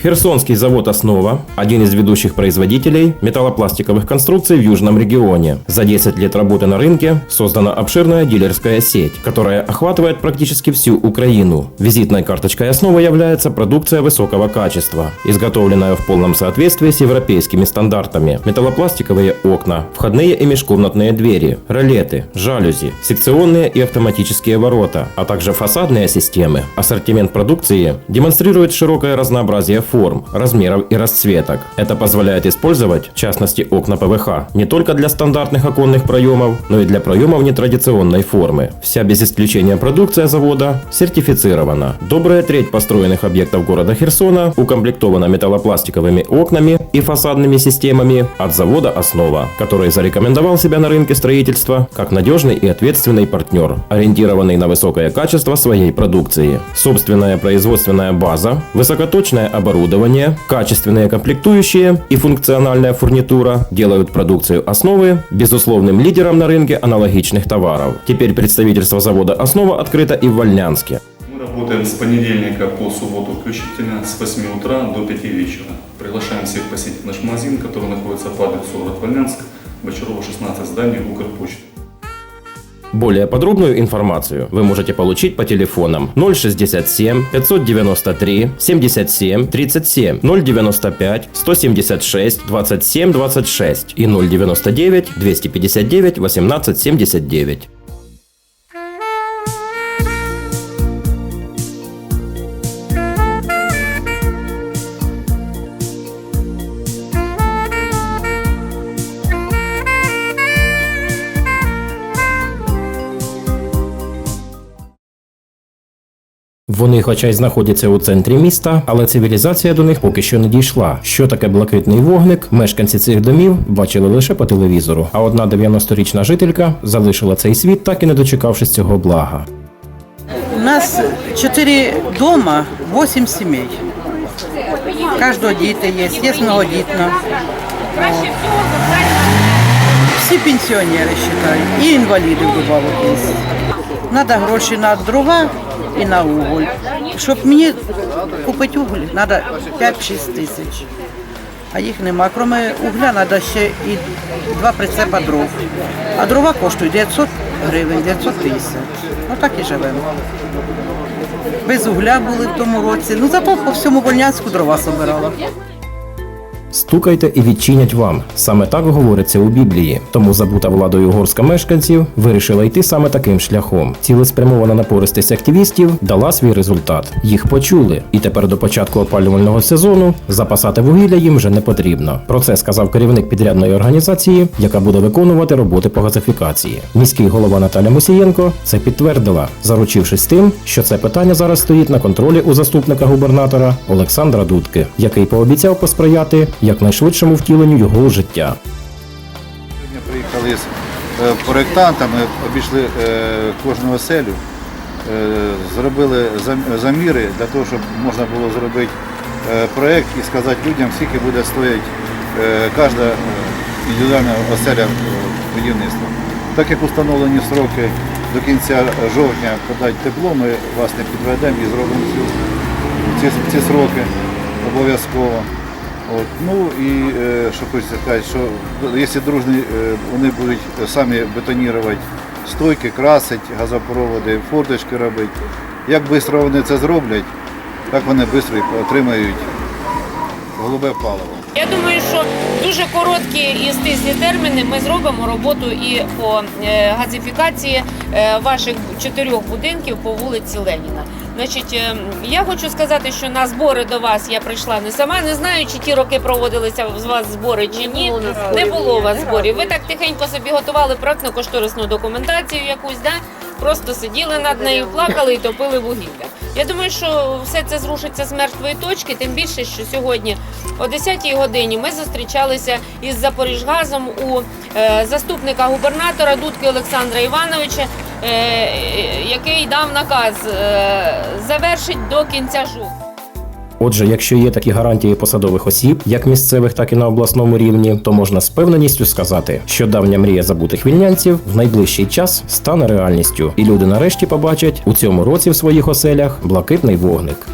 Херсонский завод «Основа» – один из ведущих производителей металлопластиковых конструкций в Южном регионе. За 10 лет работы на рынке создана обширная дилерская сеть, которая охватывает практически всю Украину. Визитной карточкой «Основа» является продукция высокого качества, изготовленная в полном соответствии с европейскими стандартами. Металлопластиковые окна, входные и межкомнатные двери, ролеты, жалюзи, секционные и автоматические ворота, а также фасадные системы. Ассортимент продукции демонстрирует широкое разнообразие форм, размеров и расцветок. Это позволяет использовать, в частности окна ПВХ, не только для стандартных оконных проемов, но и для проемов нетрадиционной формы. Вся без исключения продукция завода сертифицирована. Добрая треть построенных объектов города Херсона укомплектована металлопластиковыми окнами и фасадными системами от завода «Основа», который зарекомендовал себя на рынке строительства как надежный и ответственный партнер, ориентированный на высокое качество своей продукции. Собственная производственная база, высокоточное оборудование, качественные комплектующие и функциональная фурнитура делают продукцию «Основы» безусловным лидером на рынке аналогичных товаров. Теперь представительство завода «Основа» открыто и в Вольнянске. Мы работаем с понедельника по субботу включительно с 8 утра до 5 вечера. Приглашаем всех посетить наш магазин, который находится по адресу город Вольнянск, Бочарова 16, здание Укрпочты. Более подробную информацию вы можете получить по телефонам 067 593 77 37 095 176 27 26 и 099 259 18 79. Вони, хоча й знаходяться у центрі міста, але цивілізація до них поки що не дійшла. Що таке блакитний вогник? Мешканці цих домів бачили лише по телевізору. А одна 90-річна жителька залишила цей світ, так і не дочекавшись цього блага. У нас четыре дома, семей. У Каждого дети есть, есть многодітно. Всі пенсіонери, считай, і інваліди вдобавок є. Надо гроші на дрова і на уголь. Щоб мені купити уголь, треба 5-6 тисяч. А їх нема. Кроме угля треба ще і два прицепа дров. А дрова коштують 900 гривень, 950. Ну так і живемо. Без угля були в тому році. Ну зато по всьому Вольнянську дрова собирала. Стукайте і відчинять вам. Саме так говориться у Біблії. Тому забута владою горська мешканців вирішила йти саме таким шляхом. Цілеспрямована напористість активістів дала свій результат. Їх почули, і тепер до початку опалювального сезону запасати вугілля їм вже не потрібно. Про це сказав керівник підрядної організації, яка буде виконувати роботи по газифікації. Міський голова Наталя Мусієнко це підтвердила, заручившись тим, що це питання зараз стоїть на контролі у заступника губернатора Олександра Дудки, який пообіцяв посприяти якнайшвидшому втіленню його життя. Сьогодні приїхали з е, проєктантами, обійшли е, кожну оселю, е, зробили заміри для того, щоб можна було зробити проєкт і сказати людям, скільки буде стоїти кожна індивідуальна оселя будівництва. Так як установлені сроки до кінця жовтня подати тепло, ми вас не підведемо і зробимо цю, ці, ці сроки обов'язково. От, ну і е, що хочеться сказати, що якщо дружні, е, вони будуть самі бетонувати стойки, красити, газопроводи, форточки робити. Як швидко вони це зроблять, так вони швидко отримають голубе паливо. Я думаю, що дуже короткі і стислі терміни ми зробимо роботу і по е, газифікації е, ваших чотирьох будинків по вулиці Леніна. Значить, е, я хочу сказати, що на збори до вас я прийшла не сама. Не знаю, чи ті роки проводилися з вас збори чи ні. Не було у вас зборів. Ви так тихенько собі готували проектно-кошторисну документацію якусь, да? Просто сиділи над нею, плакали і топили вугілля. Я думаю, що все це зрушиться з мертвої точки, тим більше, що сьогодні о 10-й годині ми зустрічалися із Запоріжгазом у е, заступника губернатора Дудки Олександра Івановича, який дав наказ е, завершить до кінця жовтня. Отже, якщо є такі гарантії посадових осіб, як місцевих, так і на обласному рівні, то можна з певненістю сказати, що давня мрія забутих вільнянців в найближчий час стане реальністю, і люди нарешті побачать у цьому році в своїх оселях блакитний вогник.